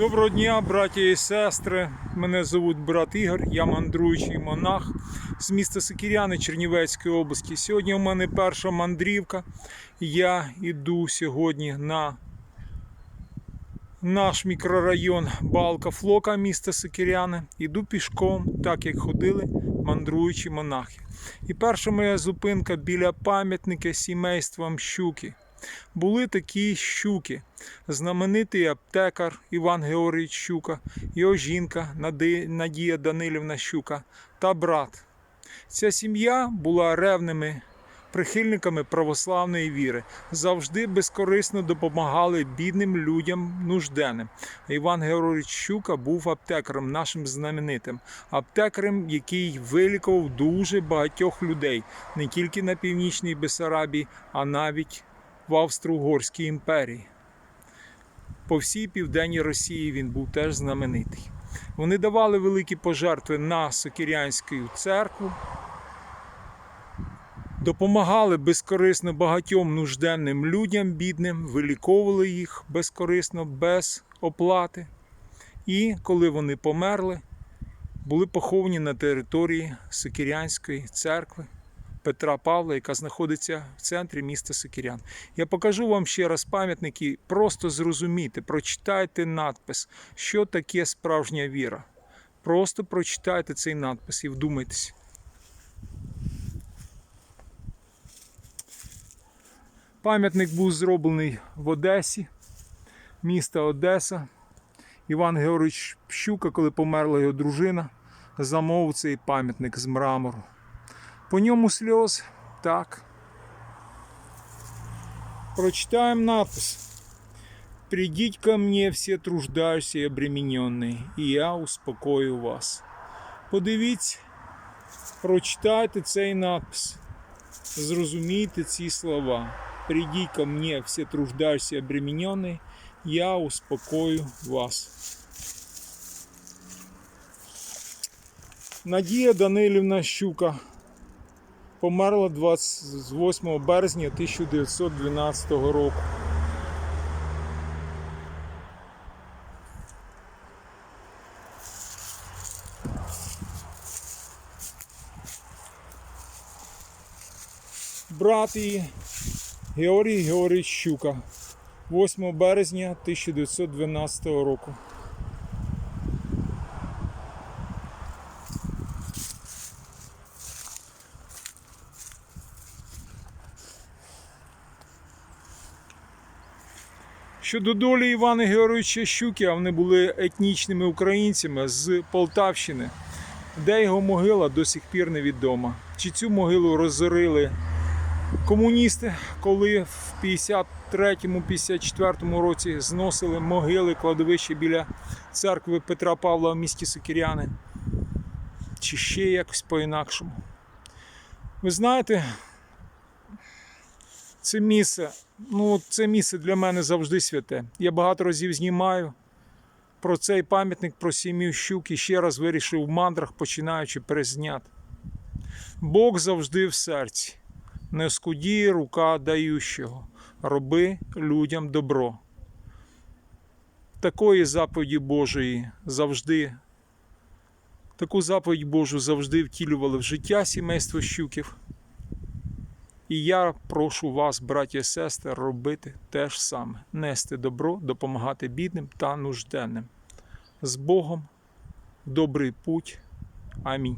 Доброго дня, браті і сестри. Мене звуть брат Ігор, я мандруючий монах з міста Сокіряни Чернівецької області. Сьогодні у мене перша мандрівка. Я йду сьогодні на наш мікрорайон Балка Флока міста Сокіряни. Йду пішком, так як ходили мандруючі монахи. І перша моя зупинка біля пам'ятника сімействам щуки. Були такі щуки. Знаменитий аптекар Іван Георгійович Щука, його жінка Надія Данилівна Щука та брат. Ця сім'я була ревними прихильниками православної віри, завжди безкорисно допомагали бідним людям нужденним. Іван Георгійович Щука був аптекарем, нашим знаменитим, аптекарем, який вилікував дуже багатьох людей не тільки на північній Бесарабії, а навіть в Австро-Угорській імперії. По всій південній Росії він був теж знаменитий. Вони давали великі пожертви на Сокірянську церкву, допомагали безкорисно багатьом нужденним людям, бідним, виліковували їх безкорисно, без оплати. І коли вони померли, були поховані на території Сокірянської церкви. Петра Павла, яка знаходиться в центрі міста Сокірян. Я покажу вам ще раз пам'ятники, просто зрозумійте, прочитайте надпис, що таке справжня віра. Просто прочитайте цей надпис і вдумайтесь. Пам'ятник був зроблений в Одесі, міста Одеса. Іван Георгійович Щука, коли померла його дружина, замовив цей пам'ятник з мрамору. По ньому сльоз. Так. Прочитаем надпись. Придіть ко мне всі труждающие и обремененные, і я успокою вас. Подивіться, прочитайте цей надпис. Зрозумійте ці слова. Придіть ко мне всі труждающие и обремененные, я успокою вас. Надія Данилівна Щука померла 28 березня 1912 року. Брат її Георгій Георгійович Щука 8 березня 1912 року. Щодо долі Івана Георгійовича Щуки, а вони були етнічними українцями з Полтавщини, де його могила до сих пір невідома. Чи цю могилу розорили комуністи, коли в 53-54 році зносили могили кладовище біля церкви Петра Павла в місті Сокіряни, чи ще якось по-інакшому. Ви знаєте, це місце, ну це місце для мене завжди святе. Я багато разів знімаю про цей пам'ятник, про сім'ю щук і ще раз вирішив в мандрах, починаючи перезняти. Бог завжди в серці. Не скудіє рука даючого. Роби людям добро. Такої заповіді Божої завжди, таку заповідь Божу завжди втілювали в життя сімейство щуків. І я прошу вас, браті і сестри, робити те ж саме: нести добро, допомагати бідним та нужденним. З Богом, добрий путь. Амінь.